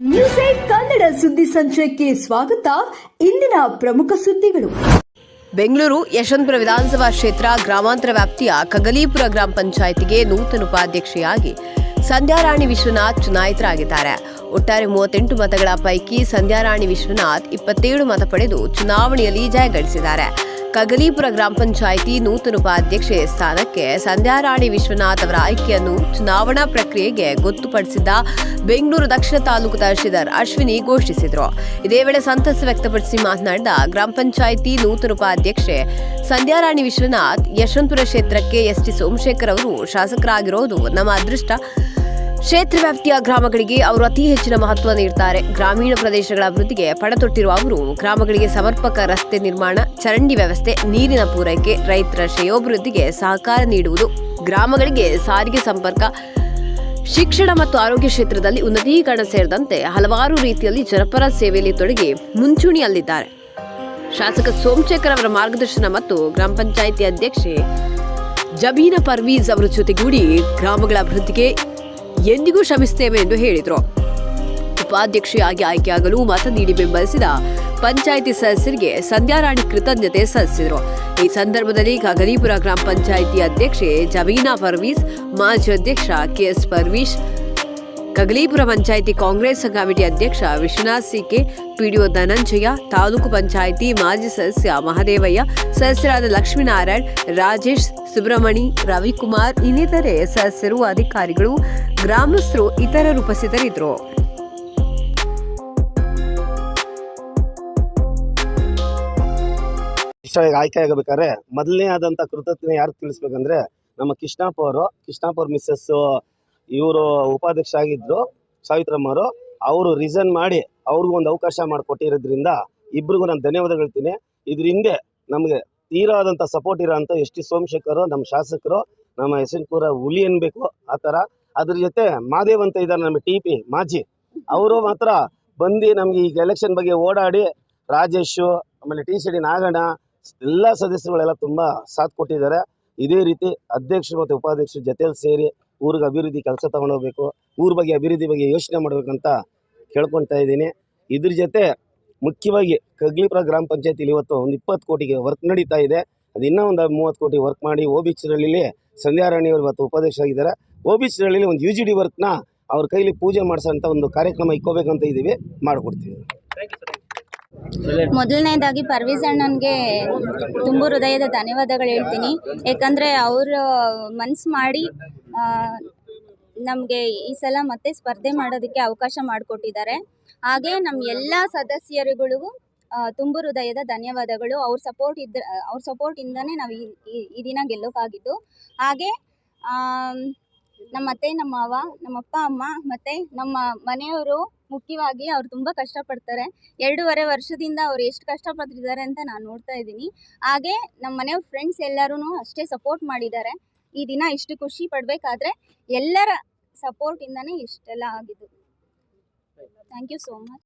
News eight Kannada ಸುದ್ದಿ ಸಂಚಯಕ್ಕೆ ಸ್ವಾಗತ. ಇಂದಿನ ಪ್ರಮುಖ ಸುದ್ದಿಗಳು. ಬೆಂಗಳೂರು ಯಶವಂತಪುರ ವಿಧಾನಸಭಾ ಕ್ಷೇತ್ರ ಗ್ರಾಮಾಂತರ ವ್ಯಾಪ್ತಿಯ ಕಗಲೀಪುರ ಗ್ರಾಮ ಪಂಚಾಯಿತಿಗೆ ನೂತನ ಉಪಾಧ್ಯಕ್ಷೆಯಾಗಿ ಸಂಧ್ಯಾರಾಣಿ ವಿಶ್ವನಾಥ್ ಚುನಾಯಿತರಾಗಿದ್ದಾರೆ. ಒಟ್ಟಾರೆ ಮೂವತ್ತೆಂಟು ಮತಗಳ ಪೈಕಿ ಸಂಧ್ಯಾರಾಣಿ ವಿಶ್ವನಾಥ್ ಇಪ್ಪತ್ತೇಳು ಮತ ಪಡೆದು ಚುನಾವಣೆಯಲ್ಲಿ ಜಯಗಳಿಸಿದ್ದಾರೆ. ಕಗಲೀಪುರ ಗ್ರಾಮ ಪಂಚಾಯಿತಿ ನೂತನ ಉಪಾಧ್ಯಕ್ಷೆ ಸ್ಥಾನಕ್ಕೆ ಸಂಧ್ಯಾರಾಣಿ ವಿಶ್ವನಾಥ್ ಅವರ ಆಯ್ಕೆಯನ್ನು ಚುನಾವಣಾ ಪ್ರಕ್ರಿಯೆಗೆ ಗೊತ್ತುಪಡಿಸಿದ್ದ ಬೆಂಗಳೂರು ದಕ್ಷಿಣ ತಾಲೂಕು ತಹಶೀಲ್ದಾರ್ ಅಶ್ವಿನಿ ಘೋಷಿಸಿದರು. ಇದೇ ವೇಳೆ ಸಂತಸ ವ್ಯಕ್ತಪಡಿಸಿ ಮಾತನಾಡಿದ ಗ್ರಾಮ ಪಂಚಾಯಿತಿ ನೂತನ ಉಪಾಧ್ಯಕ್ಷೆ ಸಂಧ್ಯಾರಾಣಿ ವಿಶ್ವನಾಥ್ ಯಶವಂತಪುರ ಕ್ಷೇತ್ರಕ್ಕೆ ಎಸ್ ಟಿ ಸೋಮಶೇಖರ್ ಅವರು ಶಾಸಕರಾಗಿರೋದು ನಮ್ಮ ಅದೃಷ್ಟ. ಕ್ಷೇತ್ರ ವ್ಯಾಪ್ತಿಯ ಗ್ರಾಮಗಳಿಗೆ ಅವರು ಅತಿ ಹೆಚ್ಚಿನ ಮಹತ್ವ ನೀಡುತ್ತಾರೆ ಗ್ರಾಮೀಣ ಪ್ರದೇಶಗಳ ಅಭಿವೃದ್ಧಿಗೆ ಪಣತೊಟ್ಟಿರುವ ಅವರು ಗ್ರಾಮಗಳಿಗೆ ಸಮರ್ಪಕ ರಸ್ತೆ ನಿರ್ಮಾಣ, ಚರಂಡಿ ವ್ಯವಸ್ಥೆ, ನೀರಿನ ಪೂರೈಕೆ, ರೈತರ ಶ್ರೇಯೋಭಿವೃದ್ಧಿಗೆ ಸಹಕಾರ ನೀಡುವುದು. ಗ್ರಾಮಗಳಿಗೆ ಸಾರಿಗೆ ಸಂಪರ್ಕ, ಶಿಕ್ಷಣ ಮತ್ತು ಆರೋಗ್ಯ ಕ್ಷೇತ್ರದಲ್ಲಿ ಉನ್ನತೀಕರಣ ಸೇರಿದಂತೆ ಹಲವಾರು ರೀತಿಯಲ್ಲಿ ಜನಪರ ಸೇವೆಯಲ್ಲಿ ತೊಡಗಿ ಮುಂಚೂಣಿಯಲ್ಲಿದ್ದಾರೆ. ಶಾಸಕ ಸೋಮಶೇಖರ್ ಅವರ ಮಾರ್ಗದರ್ಶನ ಮತ್ತು ಗ್ರಾಮ ಪಂಚಾಯಿತಿ ಅಧ್ಯಕ್ಷೆ ಜಬೀನಾ ಪರ್ವೀಜ್ ಅವರ ಜೊತೆಗೂಡಿ ಗ್ರಾಮಗಳ ಅಭಿವೃದ್ಧಿಗೆ ಎಂದಿಗೂ ಶ್ರಮಿಸುತ್ತೇವೆ ಎಂದು ಹೇಳಿದರು. ಉಪಾಧ್ಯಕ್ಷೆಯಾಗಿ ಆಯ್ಕೆಯಾಗಲು ಮತ ನೀಡಿ ಬೆಂಬಲಿಸಿದ ಪಂಚಾಯಿತಿ ಸದಸ್ಯರಿಗೆ ಸಂಧ್ಯಾರಾಣಿ ಕೃತಜ್ಞತೆ ಸಲ್ಲಿಸಿದರು. ಈ ಸಂದರ್ಭದಲ್ಲಿ ಗಗರಿಪುರ ಗ್ರಾಮ ಪಂಚಾಯಿತಿ ಅಧ್ಯಕ್ಷೆ ಜಮೀನಾ ಪರ್ವೀಸ್, ಮಾಜಿ ಅಧ್ಯಕ್ಷ ಕೆಎಸ್ ಪರ್ವೀಶ್ ಕಗಲೀಪುರ ಪಂಚಾಯಿತಿ ಕಾಂಗ್ರೆಸ್ ಕಮಿಟಿ ಅಧ್ಯಕ್ಷ Vishwanath C K, PDO Dhananjaya, taluk panchayat ಮಾಜಿ ಸದಸ್ಯ ಮಹದೇವಯ್ಯ, ಸದಸ್ಯರಾದ ಲಕ್ಷ್ಮೀನಾರಾಯಣ್, ರಾಜೇಶ್ ಸುಬ್ರಹ್ಮಣಿ, ರವಿಕುಮಾರ್ ಇನ್ನಿತರೆ ಸದಸ್ಯರು, ಅಧಿಕಾರಿಗಳು, ಗ್ರಾಮಸ್ಥರು ಇತರರು ಉಪಸ್ಥಿತರಿದ್ದರು. ಆಯ್ಕೆ ಮೊದಲನೇ ಆದಂತ ಕೃತಜ್ಞತೆ ಯಾರು ತಿಳಿಸ್ಬೇಕಂದ್ರೆ ನಮ್ಮ ಕೃಷ್ಣಪ್ಪ ಅವರು, ಕೃಷ್ಣಪ್ಪ ಮಿಸ್ಸಸ್ ಇವರು ಉಪಾಧ್ಯಕ್ಷ ಆಗಿದ್ರು ಸಾವಿತ್ರಮ್ಮ ಅವರು ಅವರು ರಿಸೈನ್ ಮಾಡಿ ಅವ್ರಿಗೂ ಒಂದು ಅವಕಾಶ ಮಾಡಿಕೊಟ್ಟಿರೋದ್ರಿಂದ ಇಬ್ರಿಗೂ ನಾನು ಧನ್ಯವಾದ ಹೇಳ್ತೀನಿ. ಇದ್ರ ಹಿಂದೆ ನಮಗೆ ತೀರಾದಂಥ ಸಪೋರ್ಟ್ ಇರೋಂಥ ಎಸ್ ಟಿ ಸೋಮಶೇಖರ್, ನಮ್ಮ ಶಾಸಕರು, ನಮ್ಮ ಯಶವಂತಪುರ ಹುಲಿ ಅನ್ಬೇಕು, ಆ ಥರ. ಅದ್ರ ಜೊತೆ ಮಾದೇವ್ ಅಂತ ಇದ್ದಾರೆ ನಮ್ಮ ಟಿ ಪಿ ಮಾಜಿ. ಅವರು ಮಾತ್ರ ಬಂದು ನಮಗೆ ಈಗ ಎಲೆಕ್ಷನ್ ಬಗ್ಗೆ ಓಡಾಡಿ ರಾಜೇಶು, ಆಮೇಲೆ ಟಿ ಸಿ ಡಿ ನಾಗಣ್ಣ, ಎಲ್ಲ ಸದಸ್ಯರುಗಳೆಲ್ಲ ತುಂಬಾ ಸಾಥ್ ಕೊಟ್ಟಿದ್ದಾರೆ. ಇದೇ ರೀತಿ ಅಧ್ಯಕ್ಷರು ಮತ್ತು ಉಪಾಧ್ಯಕ್ಷರ ಜೊತೆಯಲ್ಲಿ ಸೇರಿ ಊರಿಗೆ ಅಭಿವೃದ್ಧಿ ಕೆಲಸ ತಗೊಂಡೋಗ್ಬೇಕು ಊರ ಬಗ್ಗೆ ಅಭಿವೃದ್ಧಿ ಬಗ್ಗೆ ಯೋಚನೆ ಮಾಡಬೇಕಂತ ಕೇಳ್ಕೊಳ್ತಾ ಇದ್ದೀನಿ. ಇದ್ರ ಜೊತೆ ಮುಖ್ಯವಾಗಿ ಕಗ್ಲಿಪುರ ಗ್ರಾಮ ಪಂಚಾಯತಿಲಿ ಇವತ್ತು ಒಂದು ಇಪ್ಪತ್ತು ಕೋಟಿಗೆ ವರ್ಕ್ ನಡೀತಾ ಇದೆ. ಅದು ಇನ್ನೂ ಒಂದು ಮೂವತ್ತು ಕೋಟಿ ವರ್ಕ್ ಮಾಡಿ ಓ ಬಿ ಚಿರಳ್ಳಿಲಿ ಸಂಧ್ಯಾರಾಣಿ ಅವರು ಇವತ್ತು ಉಪದೇಶ ಆಗಿದ್ದಾರೆ. ಓ ಬಿ ಚಿರಳ್ಳಿಲಿ ಒಂದು ಯು ಜಿ ಡಿ ವರ್ಕ್ನ ಅವ್ರ ಕೈಲಿ ಪೂಜೆ ಮಾಡಿಸೋಂಥ ಒಂದು ಕಾರ್ಯಕ್ರಮ ಇಕ್ಕೋಬೇಕಂತ ಇದ್ದೀವಿ ಮಾಡಿಕೊಡ್ತೀವಿ. ಮೊದಲನೇದಾಗಿ ಪರ್ವೀಸ್ ಅಣ್ಣನಿಗೆ ತುಂಬ ಹೃದಯದ ಧನ್ಯವಾದಗಳು ಹೇಳ್ತೀನಿ. ಯಾಕಂದರೆ ಅವರು ಮನ್ಸು ಮಾಡಿ ನಮಗೆ ಈ ಸಲ ಮತ್ತೆ ಸ್ಪರ್ಧೆ ಮಾಡೋದಕ್ಕೆ ಅವಕಾಶ ಮಾಡಿಕೊಟ್ಟಿದ್ದಾರೆ. ಹಾಗೆ ನಮ್ಮ ಎಲ್ಲ ಸದಸ್ಯರುಗಳಿಗೂ ತುಂಬು ಹೃದಯದ ಧನ್ಯವಾದಗಳು. ಅವ್ರ ಸಪೋರ್ಟ್ ಇದ್ದ ಅವ್ರ ಸಪೋರ್ಟಿಂದನೇ ನಾವು ಈ- ದಿನ ಗೆಲ್ಲೋಕ್ಕಾಗಿದ್ದು ಹಾಗೆ ನಮ್ಮ ಅತ್ತೆ, ನಮ್ಮ ಮಾವ, ನಮ್ಮ ಅಪ್ಪ, ಅಮ್ಮ ಮತ್ತು ನಮ್ಮ ಮನೆಯವರು ಮುಖ್ಯವಾಗಿ ಅವ್ರು ತುಂಬ ಕಷ್ಟಪಡ್ತಾರೆ. ಎರಡೂವರೆ ವರ್ಷದಿಂದ ಅವ್ರು ಎಷ್ಟು ಕಷ್ಟಪಡ್ತಿದ್ದಾರೆ ಅಂತ ನಾನು ನೋಡ್ತಾ ಇದ್ದೀನಿ. ಹಾಗೆ ನಮ್ಮ ಮನೆಯವ್ರ ಫ್ರೆಂಡ್ಸ್ ಎಲ್ಲರೂ ಅಷ್ಟೇ ಸಪೋರ್ಟ್ ಮಾಡಿದ್ದಾರೆ. ಈ ದಿನ ಇಷ್ಟು ಖುಷಿ ಪಡಬೇಕಾದ್ರೆ ಎಲ್ಲರ ಸಪೋರ್ಟಿಂದನೇ ಇಷ್ಟೆಲ್ಲ ಆಗಿದ್ದು. Thank you so much